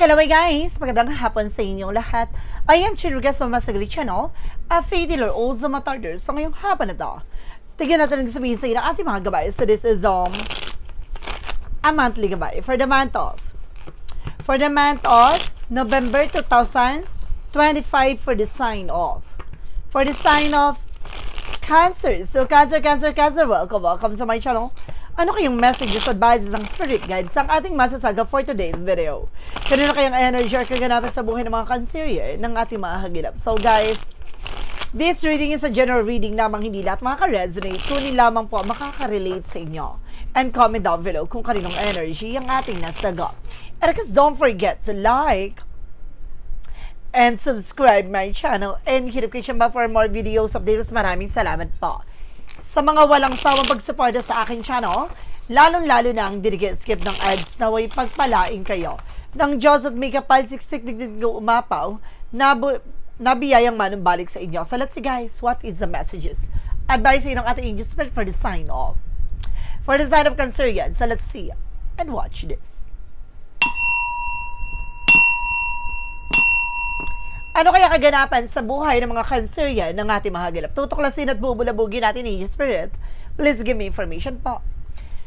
Hello guys! Magandang hapon sa inyong lahat. I am Chirugas Mamasagli Channel, a faith healer also matarder. So ngayong hapon na to, tignan natin ang sabihin sa inyo ng ating mga gabay. So this is um, a monthly gabay for the month of for the month of November 2025 for the sign of for the sign of Cancer. So Cancer, Cancer, Cancer, welcome, welcome sa my channel. Ano kayong messages, advices, ng spirit guides ang ating masasaga for today's video? Kanino kayang energy or kaganapan sa buhay ng mga Cancerian ng ating mga hagilap? So guys, This reading is a general reading lamang hindi lahat makaka-resonate. Kunin lamang po makaka-relate sa inyo. And comment down below kung kaninong energy ang ating nasagot. And because don't forget to like and subscribe my channel and hit notification bell for more videos updates. Maraming salamat po. Sa mga walang sawang pagsuporta sa aking channel, lalong-lalo na ang dirigit skip ng ads na way pagpalaing kayo. Ng Diyos at may kapal siksik ko umapaw, nabu nabiyayang manumbalik sa inyo. So let's see guys, what is the messages? Advice ng ating spirit for the sign of. For the sign of Cancer yan. So let's see and watch this. Ano kaya kaganapan sa buhay ng mga Cancerian ng ating mga galap? Tutuklasin at bubulabugin natin ni Spirit. Please give me information po.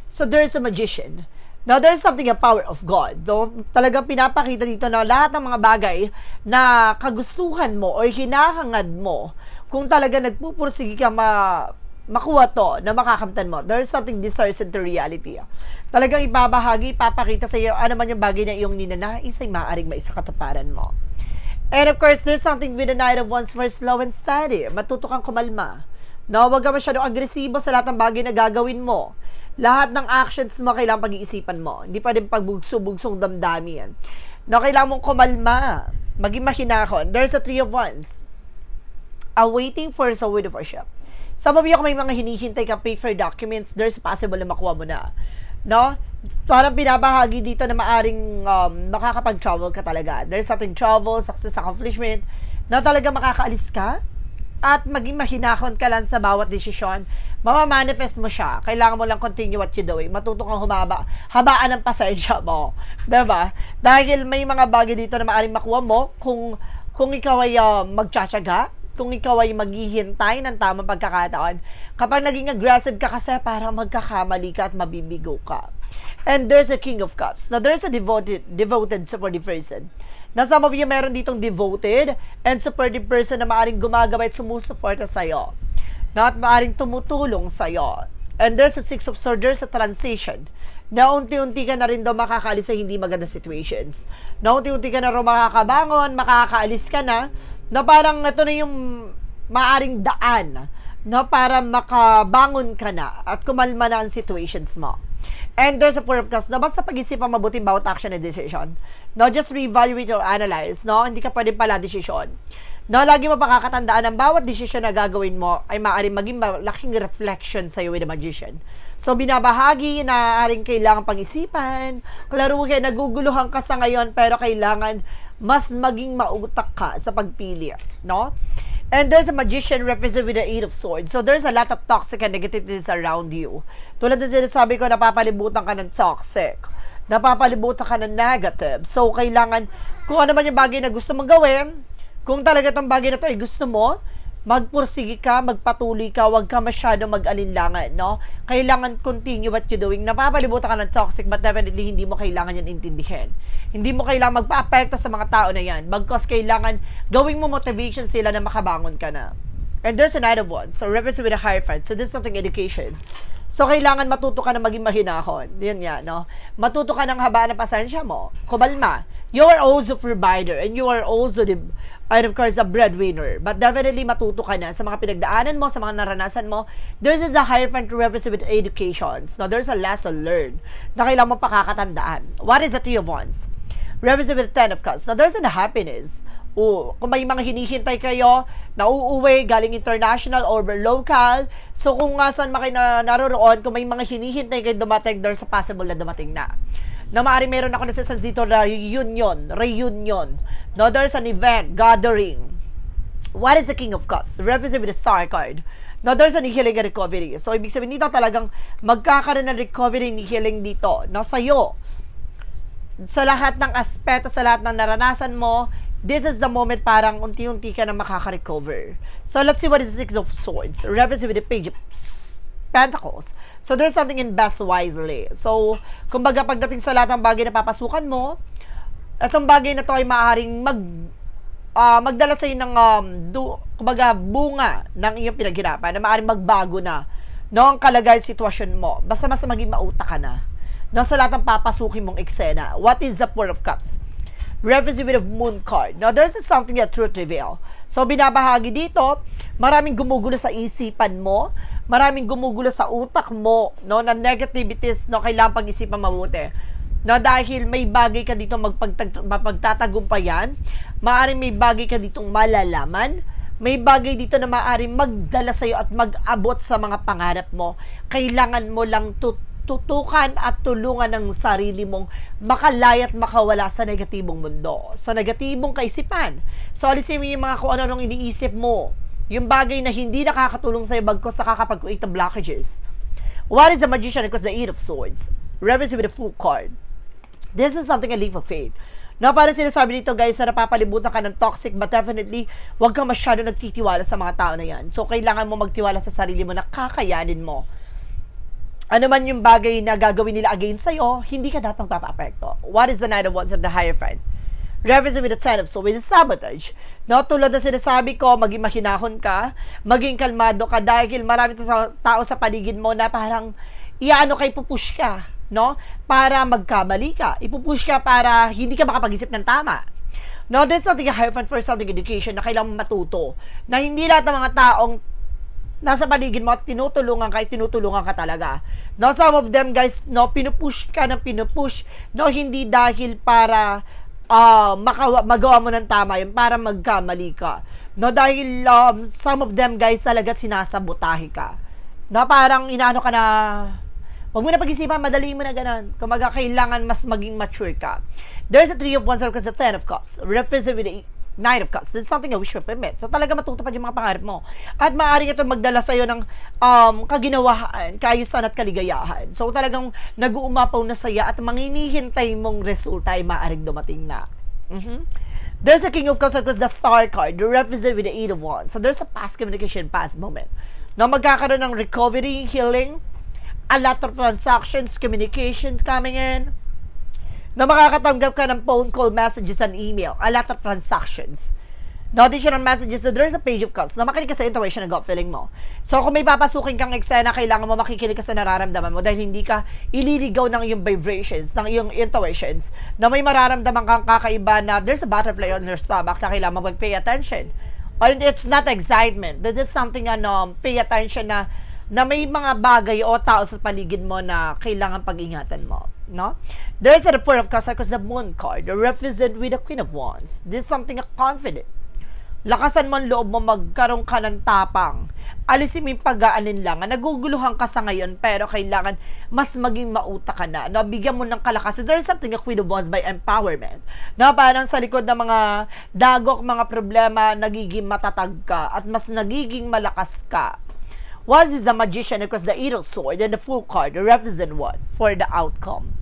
So there's a magician. Now, there's something a power of God. So, talagang pinapakita dito na lahat ng mga bagay na kagustuhan mo o hinahangad mo, kung talaga nagpupursige ka ma makuha to na makakamtan mo. There's something distorts into reality. Talagang ibabahagi, ipapakita sa iyo ano man yung bagay na iyong ninanais ay maaaring maisakatuparan mo. And of course, there's something with the night of one's first slow and steady. Matuto kang kumalma. No, wag ka masyadong agresibo sa lahat ng bagay na gagawin mo. Lahat ng actions mo kailangan pag-iisipan mo. Hindi pwedeng pagbugso-bugsong damdamin. No, kailangan mong kumalma. Maging mahinahon. There's a three of wands. Awaiting for a word worship. Some of you, kung may mga hinihintay kang paper documents, there's possible na makuha mo na. No? Parang binabahagi dito na maaring um, makakapag-travel ka talaga. There's something travel, success, accomplishment, na talaga makakaalis ka at maging mahinahon ka lang sa bawat desisyon, mamamanifest mo siya. Kailangan mo lang continue what you're doing. Matuto kang humaba, habaan ng pasensya mo. 'Di ba? Dahil may mga bagay dito na maaaring makuha mo kung kung ikaw ay uh, magtsatsaga, kung ikaw ay maghihintay ng tamang pagkakataon. Kapag naging aggressive ka kasi, parang magkakamali ka at mabibigo ka. And there's a King of Cups. Now, there's a devoted, devoted supportive person. Na some of you meron ditong devoted and supportive person na maaring gumagabay at sumusuporta sa'yo. Na at maaring tumutulong sa'yo. And there's a Six of Swords, there's a transition na unti-unti ka na rin daw makakaalis sa hindi maganda situations. Na unti-unti ka na rin makakabangon, makakaalis ka na, na parang ito na yung maaring daan na para makabangon ka na at kumalma na ang situations mo. And there's a purpose na basta pag-isipan mabuti bawat action and decision. No, just reevaluate or analyze, no? Hindi ka pwedeng pala desisyon. No, lagi mo pakakatandaan ang bawat desisyon na gagawin mo ay maaaring maging malaking reflection sa iyo with the magician. So, binabahagi na aring kailangan pag-isipan. Klaro kaya naguguluhan ka sa ngayon pero kailangan mas maging mautak ka sa pagpili, no? And there's a magician represented with the Eight of Swords. So there's a lot of toxic and negativities around you. Tulad ng sinasabi ko, napapalibutan ka ng toxic. Napapalibutan ka ng negative. So kailangan, kung ano man yung bagay na gusto mong gawin, kung talaga itong bagay na to ay gusto mo, magpursige ka, magpatuloy ka, huwag ka masyado mag-alinlangan, no? Kailangan continue what you're doing. Napapalibutan ka ng toxic, but definitely hindi mo kailangan yan intindihin. Hindi mo kailangan magpa-apekto sa mga tao na yan. Bagkos kailangan gawing mo motivation sila na makabangon ka na. And there's a Knight of Wands, so represent with a higher friend. So this is something education. So, kailangan matuto ka na maging mahinahon. Yan nga, no? Matuto ka ng haba ng pasensya mo. Kumalma. You are also provider and you are also the, and of course, a breadwinner. But definitely matuto ka na sa mga pinagdaanan mo, sa mga naranasan mo. There is a higher friend to with educations. Now, there's a lesson learned na kailangan mo pakakatandaan. What is the Three of Wands? Represent with Ten of Cups. Now, there's a happiness o kung may mga hinihintay kayo na uuwi galing international or local, so kung nga saan maki na naroroon, kung may mga hinihintay kayo dumating, there's a possible na dumating na. Na maaari meron ako nasasans dito na reunion, reunion. No, there's an event, gathering. What is the King of Cups? Represent with the Star card. No, there's an healing and recovery. So, ibig sabihin dito talagang magkakaroon ng recovery ni healing dito. No, sa'yo sa lahat ng aspeto, sa lahat ng naranasan mo, this is the moment parang unti-unti ka na makaka-recover. So, let's see what is the Six of Swords. Represent with the Page of Pentacles. So, there's something in best wisely. So, kumbaga pagdating sa lahat ng bagay na papasukan mo, itong bagay na to ay maaaring mag ah, magdala sa ng um, du, kumbaga bunga ng iyong pinaghirapan na maaaring magbago na no ang kalagayan sitwasyon mo. Basta mas maging mauta ka na. No, sa lahat ng papasukin mong eksena. What is the Four of Cups? Represent with a moon card. Now, there's something that truth reveal. So, binabahagi dito, maraming gumugulo sa isipan mo, maraming gumugulo sa utak mo, no, na negativities, no, kailangan pag-isipan mabuti. No, dahil may bagay ka dito magpagtag- mapagtatagumpayan, maaaring may bagay ka ditong malalaman, may bagay dito na maaaring magdala sa iyo at mag-abot sa mga pangarap mo. Kailangan mo lang tut- tutukan at tulungan ng sarili mong makalaya at makawala sa negatibong mundo, sa negatibong kaisipan. So, alisin mo yung mga kung ano-anong iniisip mo, yung bagay na hindi nakakatulong sa iyo bagkos nakakapag-create ng blockages. What is the magician? Because the eight of swords. Represent with the full card. This is something a leap of faith. Na parang sinasabi dito guys na napapalibutan ka ng toxic but definitely huwag kang masyado nagtitiwala sa mga tao na yan. So kailangan mo magtiwala sa sarili mo na kakayanin mo. Ano man yung bagay na gagawin nila against sa'yo, hindi ka dapat papaapekto. What is the Knight of Wands of the higher Represent with the Ten of Swords with sabotage. No, tulad na sinasabi ko, maging mahinahon ka, maging kalmado ka dahil marami sa tao sa paligid mo na parang iano kay pupush ka, no? Para magkamali ka. Ipupush ka para hindi ka makapag-isip ng tama. No, there's something a friend for something education na kailangan matuto. Na hindi lahat ng mga taong nasa paligid mo at tinutulungan ka, tinutulungan ka talaga. No, some of them guys, no, pinupush ka ng pinupush, no, hindi dahil para ah makawa, magawa mo ng tama yun, para magkamali ka. No, dahil um, some of them guys talaga sinasabotahe ka. Na parang inaano ka na, Huwag mo na pag-isipan, madali mo na ganun. Kumaga, kailangan mas maging mature ka. There's a three of wands because the ten of cups. Represent with the nine of cups. This is something I wish for permit. So talaga matutupad yung mga pangarap mo. At maaari ito magdala sa'yo ng um, kaginawahan, kaayusan at kaligayahan. So talagang nag-uumapaw na saya at manginihintay mong resulta ay maaaring dumating na. Mhm. There's a King of Cups because the Star card, you represent with the Eight of Wands. So there's a past communication, past moment. Na magkakaroon ng recovery, healing, a lot of transactions, communications coming in, na makakatanggap ka ng phone call, messages, and email. A lot of transactions. No additional messages, so there's a page of cups na makinig ka sa intuition and gut feeling mo. So, kung may papasukin kang eksena, kailangan mo makikinig ka sa nararamdaman mo dahil hindi ka ililigaw ng iyong vibrations, ng iyong intuitions, na may mararamdaman kang kakaiba na there's a butterfly on your stomach na kailangan mo mag-pay attention. Or it's not excitement. This is something ano, pay attention na na may mga bagay o tao sa paligid mo na kailangan pag-ingatan mo, no? There's a report of because the moon card, represent with the Queen of Wands. This is something a confident. Lakasan mo ang loob mo, magkaroon ka ng tapang. Alisin mo yung pag-aalinlangan. Naguguluhan ka sa ngayon, pero kailangan mas maging mauta ka na. No? Bigyan mo ng kalakasan. There's something a Queen of Wands by empowerment. Na parang sa likod ng mga dagok, mga problema, nagiging matatag ka at mas nagiging malakas ka. What is the magician because the eight of swords and the full card represent what? For the outcome.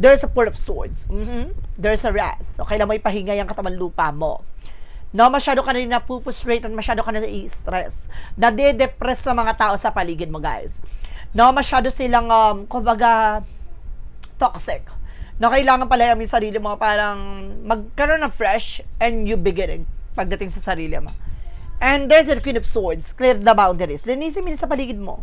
There's a four of swords. Mhm. There's a rest. So, kailangan mo ipahinga yung katawan lupa mo. No, masyado ka na rin napupusrate at masyado ka na i-stress. Nade-depress sa mga tao sa paligid mo, guys. No, masyado silang, um, kumbaga, toxic. No, kailangan pala yung sarili mo parang magkaroon ng fresh and new beginning pagdating sa sarili mo. And there's the Queen of Swords. Clear the boundaries. Linisin mo sa paligid mo.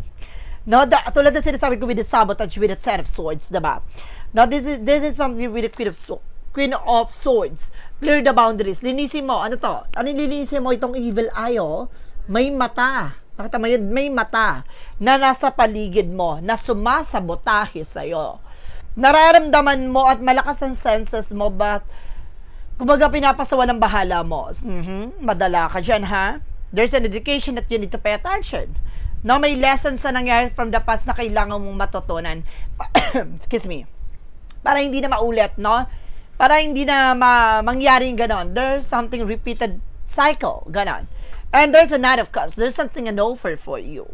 No, da, tulad na sinasabi ko with the sabotage with the Ten of Swords, diba? Now, this is, this is something with the Queen of Swords. Queen of Swords. Clear the boundaries. Linisin mo. Ano to? Ano linisin mo itong evil eye, oh? May mata. Nakita mo yun? May mata na nasa paligid mo na sumasabotahe sa'yo. Nararamdaman mo at malakas ang senses mo but kumbaga pinapasawa ng bahala mo. Mhm. Madala ka dyan, ha? There's an education that you need to pay attention. No, may lessons na nangyari from the past na kailangan mong matutunan. Excuse me. Para hindi na maulit, no? Para hindi na ma- mangyari ganon. There's something repeated cycle, ganon. And there's a Nine of Cups. There's something an offer for you.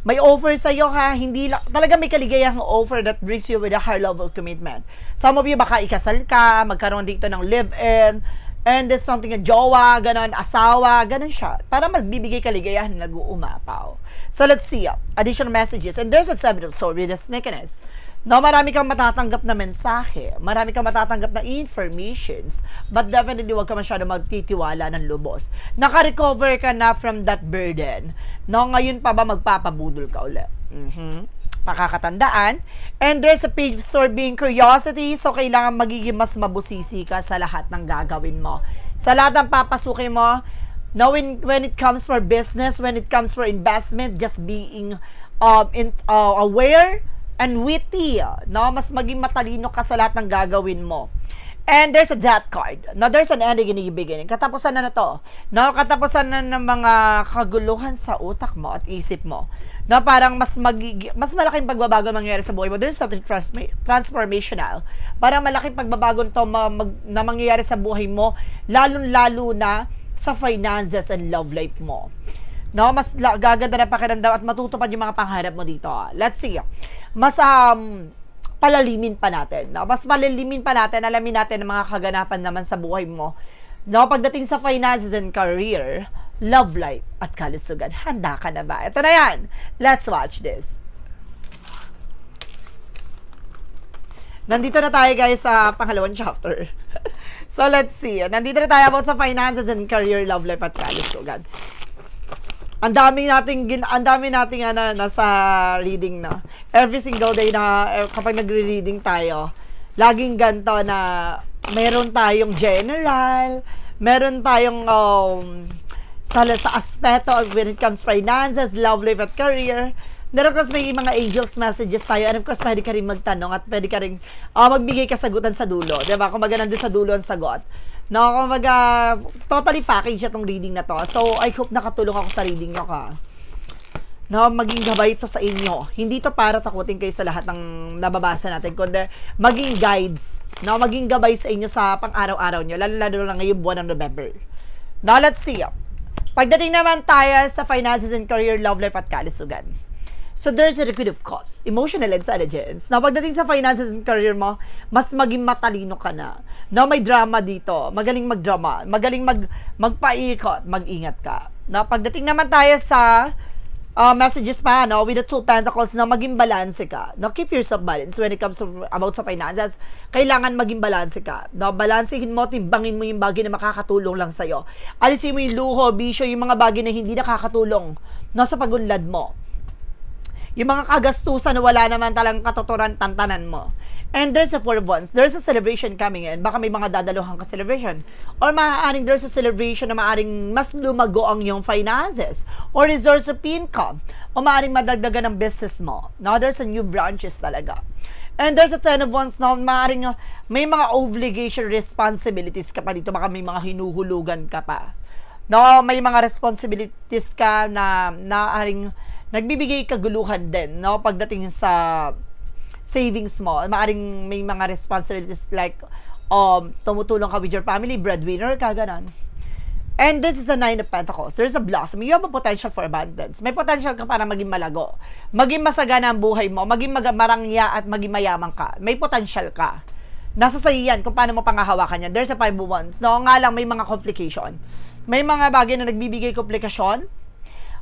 May offer sa iyo ha, hindi lang, talaga may kaligayahang offer that brings you with a high level commitment. Some of you baka ikasal ka, magkaroon dito ng live-in, and there's something a jowa, ganon, asawa, ganon siya. Para magbibigay kaligayahan na nag-uumapaw. So let's see, uh, additional messages. And there's a seven of swords a sneakiness. No, marami kang matatanggap na mensahe, marami kang matatanggap na informations, but definitely huwag ka masyado magtitiwala ng lubos. Naka-recover ka na from that burden. No, ngayon pa ba magpapabudol ka ulit? Mhm. Pakakatandaan. And there's a page being curiosity, so kailangan magiging mas mabusisi ka sa lahat ng gagawin mo. Sa lahat ng papasukin mo, knowing when it comes for business, when it comes for investment, just being um, in, uh, aware and witty, no? Mas maging matalino ka sa lahat ng gagawin mo. And there's a death card. Now, there's an ending in the beginning. Katapusan na na to. No, katapusan na ng mga kaguluhan sa utak mo at isip mo. Na parang mas magigi, mas malaking pagbabago mangyayari sa buhay mo. There's something transma- transformational. Parang malaking pagbabago to ma- mag- na mangyayari sa buhay mo, lalong-lalo na sa finances and love life mo. No, mas la- gaganda na pakiramdam at matutupad yung mga pangarap mo dito. Let's see. Mas um, palalimin pa natin. No? Mas palalimin pa natin, alamin natin ang mga kaganapan naman sa buhay mo. No, pagdating sa finances and career, love life at kalusugan. Handa ka na ba? Ito na yan. Let's watch this. Nandito na tayo guys sa pangalawang chapter. so let's see. Nandito na tayo about sa finances and career, love life at kalusugan. Ang dami nating gin ang dami nating ano nasa reading na. Every single day na eh, kapag nagre-reading tayo, laging ganto na meron tayong general, meron tayong um, sa, sa aspeto of when it comes finances, love life at career. Then of course, may mga angels messages tayo. And of course, pwede ka rin magtanong at pwede ka rin ah, magbigay kasagutan sa dulo. Diba? Kung baga nandun sa dulo ang sagot. No, kung baga, totally package itong reading na to. So, I hope nakatulong ako sa reading nyo ka. No, maging gabay ito sa inyo. Hindi to para takutin kayo sa lahat ng nababasa natin, kundi maging guides. No, maging gabay sa inyo sa pang-araw-araw nyo, lalo-lalo lang ngayong buwan ng November. Now, let's see. Pagdating naman tayo sa finances and career, love life at kalusugan. So there's a liquid of cups, emotional intelligence. Na pagdating sa finances and career mo, mas maging matalino ka na. Na may drama dito, magaling magdrama, magaling mag magpaikot, mag-ingat ka. Na pagdating naman tayo sa uh, messages pa, no, with the two pentacles, na maging balance ka. No, keep yourself balanced when it comes to about sa finances. Kailangan maging balance ka. No, balansehin mo, timbangin mo yung bagay na makakatulong lang sa'yo. Alisin mo yung luho, bisyo, yung mga bagay na hindi nakakatulong no, sa pagunlad mo yung mga kagastusan na wala naman talang katotoran tantanan mo. And there's a four wands. There's a celebration coming in. Baka may mga dadaluhan ka celebration. Or maaaring there's a celebration na maaaring mas lumago ang iyong finances. Or resource of income. O maaaring madagdagan ng business mo. Now, there's a new branches talaga. And there's a ten of wands na maaaring uh, may mga obligation responsibilities ka pa dito. Baka may mga hinuhulugan ka pa. No, may mga responsibilities ka na naaring nagbibigay kaguluhan din, no, pagdating sa savings mo. Maaring may mga responsibilities like um, tumutulong ka with your family, breadwinner ka, ganon. And this is a nine of pentacles. There's a blossom. You have a potential for abundance. May potential ka para maging malago. Maging masagana ang buhay mo. Maging mag- marangya at maging mayaman ka. May potential ka. Nasa sa'yo yan kung paano mo pangahawakan yan. There's a five of wands. No, nga lang may mga complication. May mga bagay na nagbibigay komplikasyon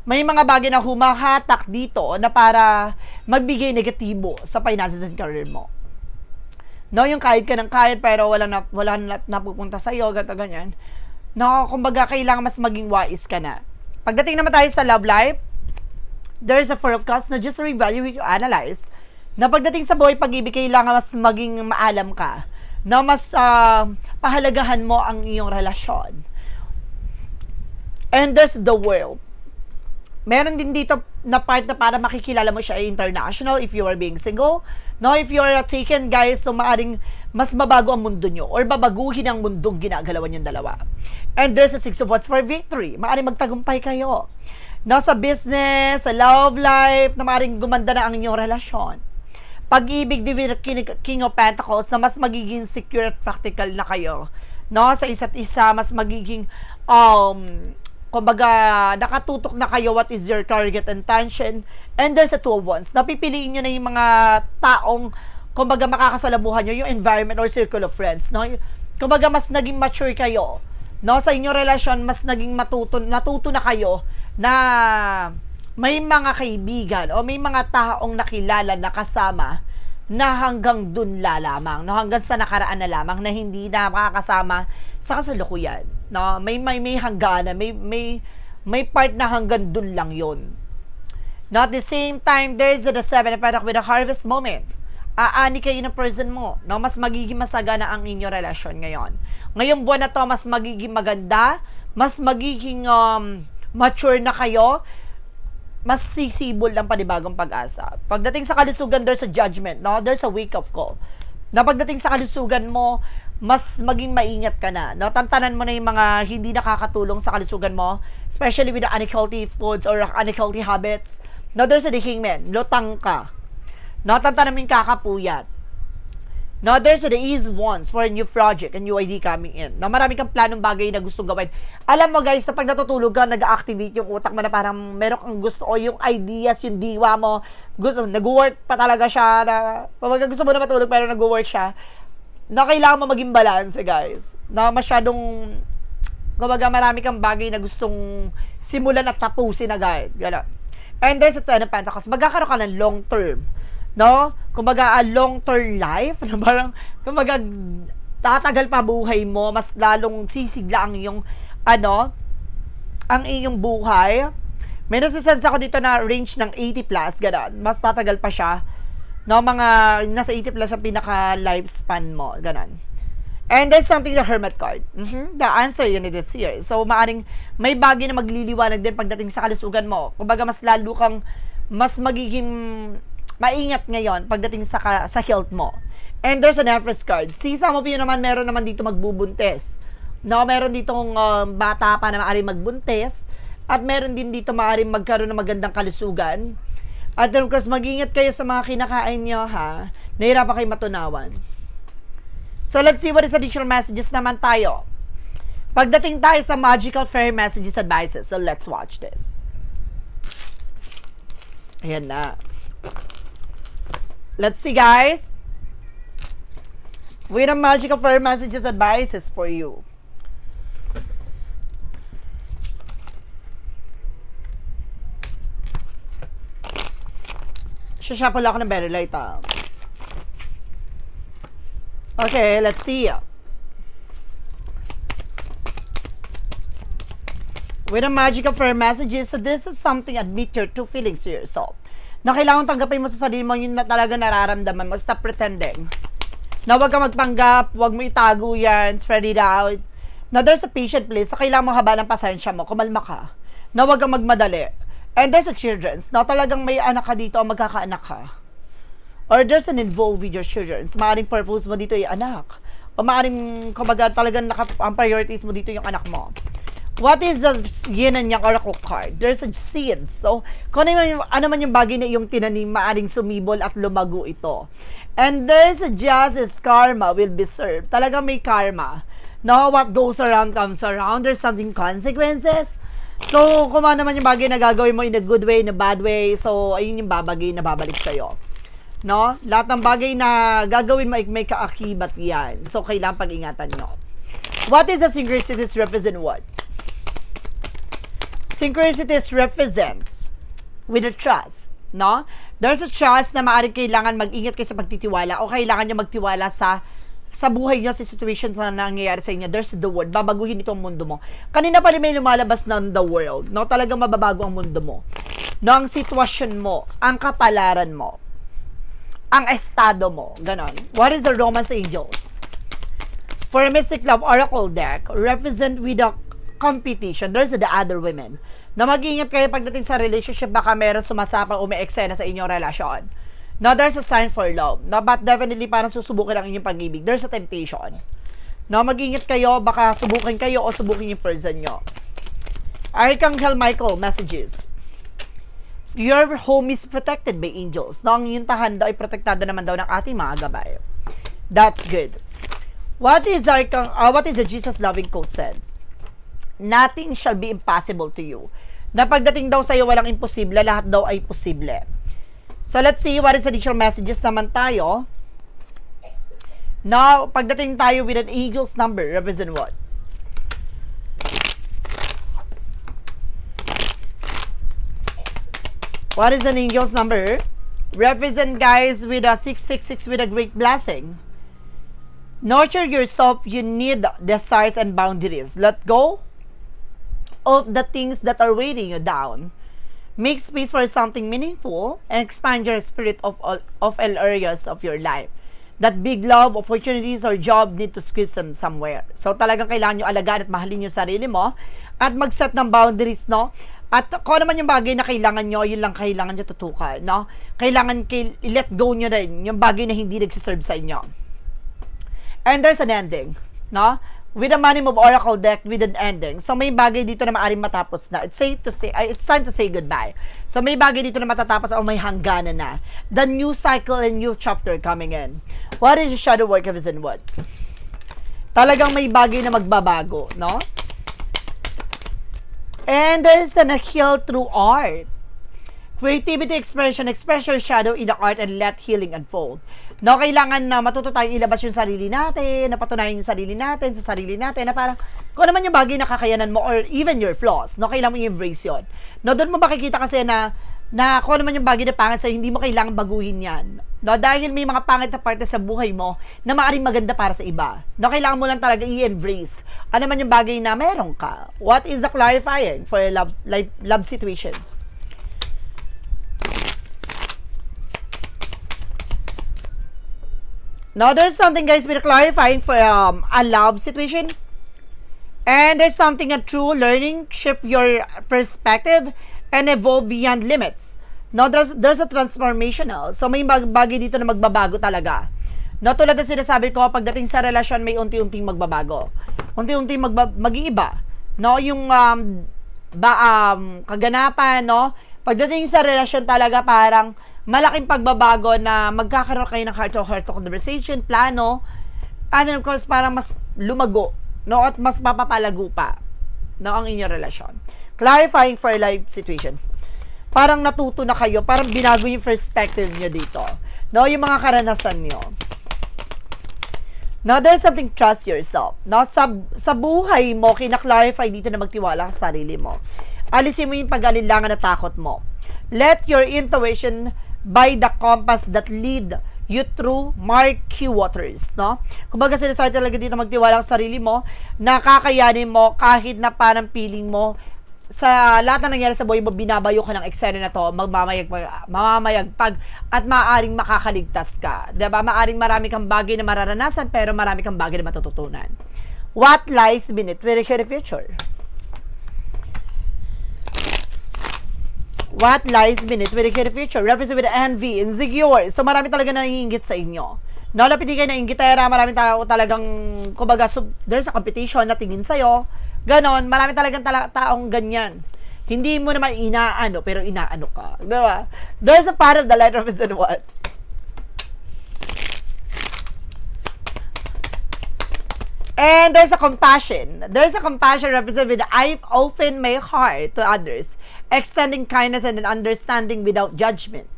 may mga bagay na humahatak dito na para magbigay negatibo sa finances and career mo. No, yung kahit ka ng kahit pero wala na wala na napupunta sa iyo, ganto ganyan. No, kumbaga kailangan mas maging wise ka na. Pagdating naman tayo sa love life, there's a four of cups na just reevaluate, analyze. Na pagdating sa buhay pag-ibig, kailangan mas maging maalam ka. Na mas uh, pahalagahan mo ang iyong relasyon. And there's the world meron din dito na part na para makikilala mo siya international if you are being single. No, if you are taken, guys, so maaring mas mabago ang mundo nyo or babaguhin ang mundong ginagalawan yung dalawa. And there's a six of wands for victory. Maaring magtagumpay kayo. Nasa business, sa love life, na maaring gumanda na ang inyong relasyon. Pag-ibig, King of Pentacles, na mas magiging secure at practical na kayo. No, sa isa't isa, mas magiging um, kumbaga, nakatutok na kayo what is your target intention, and there's a two of wands. Napipiliin nyo na yung mga taong, kumbaga, makakasalamuhan nyo, yung environment or circle of friends, no? Kumbaga, mas naging mature kayo, no? Sa inyong relasyon, mas naging matuto, natuto na kayo na may mga kaibigan o may mga taong nakilala na kasama na hanggang dun la lamang, no? hanggang sa nakaraan na lamang na hindi na makakasama sa kasalukuyan. No? May, may, may hangganan, may, may, may part na hanggang dun lang yon. Now, at the same time, there's the seven of with a harvest moment. Aani kayo ng person mo. No? Mas magiging masagana ang inyong relasyon ngayon. Ngayong buwan na to, mas magiging maganda, mas magiging um, mature na kayo, mas sisibol ng panibagong pag-asa. Pagdating sa kalusugan, there's a judgment, no? There's a wake-up call. Na pagdating sa kalusugan mo, mas maging maingat ka na. No? Tantanan mo na yung mga hindi nakakatulong sa kalusugan mo, especially with the unhealthy foods or unhealthy habits. No, there's a hangman. Lutang ka. No, tantanan mo yung kakapuyat. No, there's the ease ones for a new project, a new ID coming in. No, marami kang planong bagay na gustong gawin. Alam mo guys, sa pag natutulog ka, nag-activate yung utak mo na parang meron kang gusto o yung ideas, yung diwa mo, gusto, nag-work pa talaga siya na, pag gusto mo na matulog pero nag-work siya, na kailangan mo maging balance, guys. Na masyadong, kumbaga marami kang bagay na gustong simulan at tapusin agad. Gano'n. And there's a Ten of Pentacles. Magkakaroon ka ng long term no? Kumbaga, a long-term life, na parang, kumbaga, tatagal pa buhay mo, mas lalong sisigla ang iyong, ano, ang iyong buhay. May nasisense ako dito na range ng 80 plus, gano'n. Mas tatagal pa siya. No, mga, nasa 80 plus ang pinaka-lifespan mo, gano'n. And there's something the Hermit card. Mm-hmm. The answer yun is here. So, maaring may bagay na magliliwanag din pagdating sa kalusugan mo. Kumbaga, mas lalo kang, mas magiging maingat ngayon pagdating sa, sa health mo. And there's an Empress card. See, some of you naman, meron naman dito magbubuntes. No, meron ditong um, bata pa na maaaring magbuntes. At meron din dito maaaring magkaroon ng magandang kalusugan. At of course, mag-ingat kayo sa mga kinakain nyo, ha? Nahirapan kayo matunawan. So, let's see what is additional messages naman tayo. Pagdating tayo sa magical fairy messages advices. So, let's watch this. Ayan na. Let's see, guys. With a magical fairy messages advices for you. Sashuffle ako ng very light, ah. Okay, let's see. With a magical fairy messages, so this is something admit your true feelings to yourself na kailangan tanggapin mo sa sarili mo yun na talaga nararamdaman mo. Stop pretending. Na huwag ka magpanggap, huwag mo itago yan, spread it out. Na there's a patient place, sa kailangan mo haba ng pasensya mo, kumalma ka. Na huwag kang magmadali. And there's a children's, na talagang may anak ka dito o magkakaanak ka. Or there's an involved with your children. Maaring purpose mo dito yung anak. O maaring, kumbaga, talagang naka, ang priorities mo dito yung anak mo. What is the yin and yang oracle card? There's a seed. So, kung ano man yung, ano man yung bagay na iyong tinanim, maaring sumibol at lumago ito. And there's a justice karma will be served. Talaga may karma. No, what goes around comes around. There's something consequences. So, kung ano man yung bagay na gagawin mo in a good way, in a bad way, so, ayun yung babagay na babalik sa'yo. No? Lahat ng bagay na gagawin mo ay may kaakibat yan. So, kailangan pag-ingatan nyo. What is the synchronicities represent what? Synchronicities represent with a trust, no? There's a trust na maaaring kailangan mag-ingat kayo sa pagtitiwala o kailangan nyo magtiwala sa sa buhay nyo, sa situations na nangyayari sa inyo, there's the world. Babaguhin itong mundo mo. Kanina pa rin may lumalabas ng the world. No? Talagang mababago ang mundo mo. No? Ang sitwasyon mo, ang kapalaran mo, ang estado mo. Ganon. What is the Romance Angels? For a Mystic Love Oracle deck, represent with a competition, there's the other women. Na mag-ingat kayo pagdating sa relationship, baka meron sumasapang umi-eksena sa inyong relasyon. Now, there's a sign for love. No, but definitely parang susubukin ang inyong pag-ibig. There's a temptation. No, mag-ingat kayo, baka subukin kayo o subukin yung person nyo. Archangel Michael, messages. Your home is protected by angels. No, ang inyong tahan daw ay protektado naman daw ng ating mga gabay. That's good. What is Archang, uh, what is the Jesus loving quote said? Nothing shall be impossible to you. Na pagdating daw sa'yo, walang imposible, lahat daw ay posible. So, let's see what is additional messages naman tayo. Now, pagdating tayo with an angel's number, represent what? What is an angel's number? Represent guys with a 666 with a great blessing. Nurture yourself, you need desires and boundaries. Let go of the things that are weighing you down. Make space for something meaningful and expand your spirit of all, of all areas of your life. That big love, opportunities, or job need to squeeze them somewhere. So talagang kailangan nyo alagaan at mahalin yung sarili mo at mag-set ng boundaries, no? At kung ano man yung bagay na kailangan nyo, yun lang kailangan nyo tutukan, no? Kailangan kay, let go nyo rin yung bagay na hindi nagsiserve sa inyo. And there's an ending, no? With a money move oracle deck with an ending. So may bagay dito na maaring matapos na. It's say to say ay, it's time to say goodbye. So may bagay dito na matatapos o may hangganan na. The new cycle and new chapter coming in. What is your shadow work of in what? Talagang may bagay na magbabago, no? And there's an heal through art. Creativity, expression, express your shadow in the art and let healing unfold. No, kailangan na matuto tayong ilabas yung sarili natin, napatunayan yung sarili natin sa sarili natin, na parang, kung ano man yung bagay na kakayanan mo, or even your flaws, no, kailangan mo i-embrace yun. No, doon mo makikita kasi na, na kung ano man yung bagay na pangit sa'yo, hindi mo kailangan baguhin yan. No, dahil may mga pangit na parte sa buhay mo na maaaring maganda para sa iba. No, kailangan mo lang talaga i-embrace. Ano man yung bagay na meron ka. What is the clarifying for a love, life, love situation? Now, there's something, guys, we're clarifying for um, a love situation. And there's something a true learning, shift your perspective, and evolve beyond limits. No, there's, there's a transformational. So, may bag- bagay dito na magbabago talaga. No, tulad ng sinasabi ko, pagdating sa relasyon, may unti-unting magbabago. Unti-unting mag-iiba. No, yung um, ba, um, kaganapan, no? Pagdating sa relasyon talaga, parang malaking pagbabago na magkakaroon kayo ng heart-to-heart conversation, plano, and of course, parang mas lumago, no? At mas mapapalago pa, no? Ang inyong relasyon. Clarifying for life situation. Parang natuto na kayo, parang binago yung perspective nyo dito. No? Yung mga karanasan nyo. Now, there's something trust yourself. No? Sa, sa buhay mo, kina-clarify dito na magtiwala sa sarili mo. Alisin mo yung pag-alilangan na takot mo. Let your intuition by the compass that lead you through murky waters, no? Kumbaga sinasabi talaga dito magtiwala sa sarili mo, nakakayanin mo kahit na parang feeling mo sa lahat na nangyari sa buhay mo, binabayo ka ng eksena na to, magmamayag, mamamayagpag, at maaaring makakaligtas ka. Diba? Maaring marami kang bagay na mararanasan, pero marami kang bagay na matututunan. What lies beneath with the future? What lies beneath with the future? Represent with envy, insecure. So marami talaga naiingit sa inyo. Nalapitin kayo na ingitera, marami tao talagang, kumbaga, sub, there's a competition na tingin sa'yo. Ganon, marami talagang tala, taong ganyan. Hindi mo naman inaano, pero inaano ka. Diba? There's a part of the light represent what? And there's a compassion. There's a compassion represented with I've opened my heart to others, extending kindness and understanding without judgment.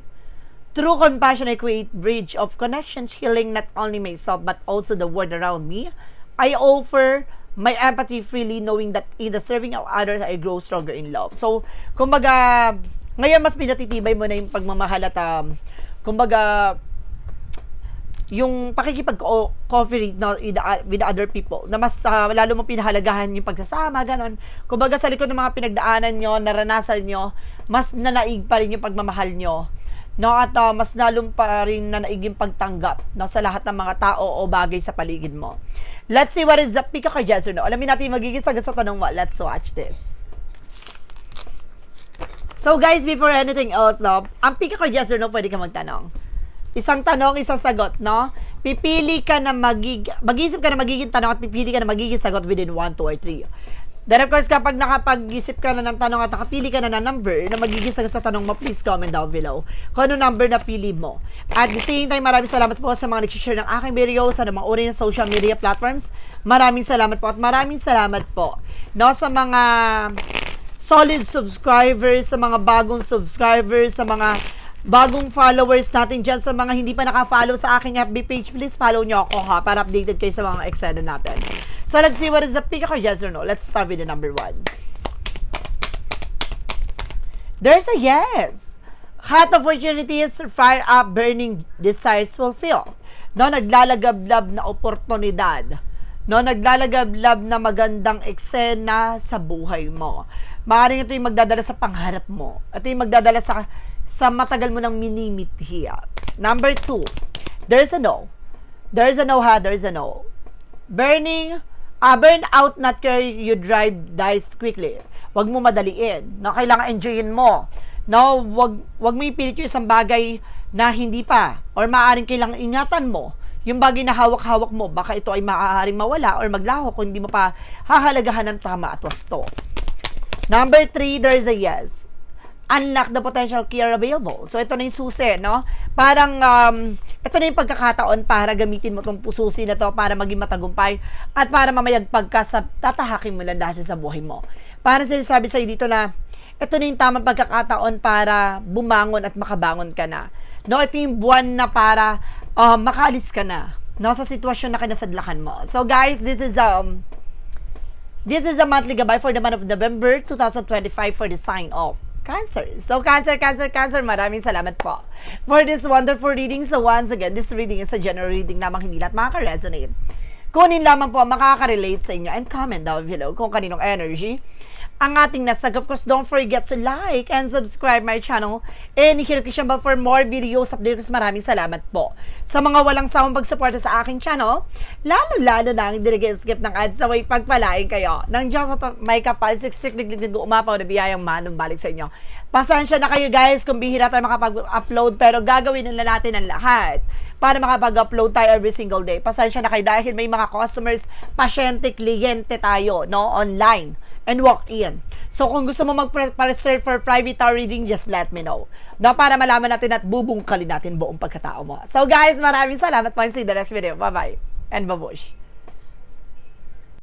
Through compassion, I create bridge of connections, healing not only myself but also the world around me. I offer my empathy freely, knowing that in the serving of others, I grow stronger in love. So, kumbaga, ngayon mas pinatitibay mo na yung pagmamahal at, um, kumbaga, yung pakikipag-cooperate no, with, the, with the other people na mas uh, lalo mo pinahalagahan yung pagsasama, ganon. Kumbaga sa likod ng mga pinagdaanan nyo, naranasan nyo, mas nanaig pa rin yung pagmamahal nyo. No, at uh, mas lalong pa rin nanaig yung pagtanggap no, sa lahat ng mga tao o bagay sa paligid mo. Let's see what is the pick ka yes or no. Alamin natin yung magiging sagot sa tanong mo. Let's watch this. So guys, before anything else, no, ang pick ka yes or no, pwede ka magtanong. Isang tanong, isang sagot, no? Pipili ka na magig mag-isip ka na magiging tanong at pipili ka na magiging sagot within 1, 2, or 3. Then of course, kapag nakapag-isip ka na ng tanong at nakapili ka na ng number na magiging sagot sa tanong mo, please comment down below kung ano number na pili mo. At the same time, maraming salamat po sa mga nag-share ng aking videos sa mga uri ng social media platforms. Maraming salamat po at maraming salamat po no, sa mga solid subscribers, sa mga bagong subscribers, sa mga bagong followers natin dyan, sa mga hindi pa naka-follow sa aking FB page, please follow nyo ako ha, para updated kayo sa mga eksena natin. So let's see what is the pick ako, yes or no. Let's start with the number one. There's a yes. Hot opportunities, fire up, burning desires fulfill. No, naglalagablab na oportunidad. No, naglalagablab na magandang eksena sa buhay mo. Maaaring ito yung magdadala sa pangarap mo. Ito yung magdadala sa sa matagal mo ng minimithi. Number two, there's a no. There's a no ha, there's a no. Burning, ah, burn out not care you drive dies quickly. Huwag mo madaliin. No, kailangan enjoyin mo. No, wag wag mo ipilit yung isang bagay na hindi pa or maaaring kailangan ingatan mo yung bagay na hawak-hawak mo, baka ito ay maaaring mawala or maglaho kung hindi mo pa hahalagahan ng tama at wasto. Number three, there's a yes. Unlock the potential care available. So, ito na yung susi, no? Parang, um, ito na yung pagkakataon para gamitin mo itong susi na to para maging matagumpay at para mamayagpag ka sa tatahakin mo lang dahil sa buhay mo. Para sinasabi sa'yo dito na, ito na yung tamang pagkakataon para bumangon at makabangon ka na. No, ito yung buwan na para uh, makaalis ka na no, sa sitwasyon na kinasadlakan mo. So guys, this is um This is a monthly gabay for the month of November 2025 for the sign of Cancer. So, Cancer, Cancer, Cancer, maraming salamat po for this wonderful reading. So, once again, this reading is a general reading namang hindi makaka-resonate. Kunin lamang po ang makaka-relate sa inyo and comment down below kung kaninong energy ang ating nasag. Of course, don't forget to like and subscribe my channel and hit notification bell for more videos updates. Maraming salamat po. Sa mga walang sawang pagsuporta sa aking channel, lalo-lalo na ang skip ng ads sa way pagpalain kayo. Nang Diyos at may kapal, siksik, diglig, umapaw na biyayang manong balik sa inyo. Pasensya na kayo guys kung bihira tayo makapag-upload pero gagawin nila natin ang lahat para makapag-upload tayo every single day. Pasensya na kayo dahil may mga customers, pasyente, kliyente tayo no online and walk in. So, kung gusto mo mag-reserve for private tower reading, just let me know. No, para malaman natin at bubungkalin natin buong pagkatao mo. So, guys, maraming salamat po. See you the next video. Bye-bye. And babush.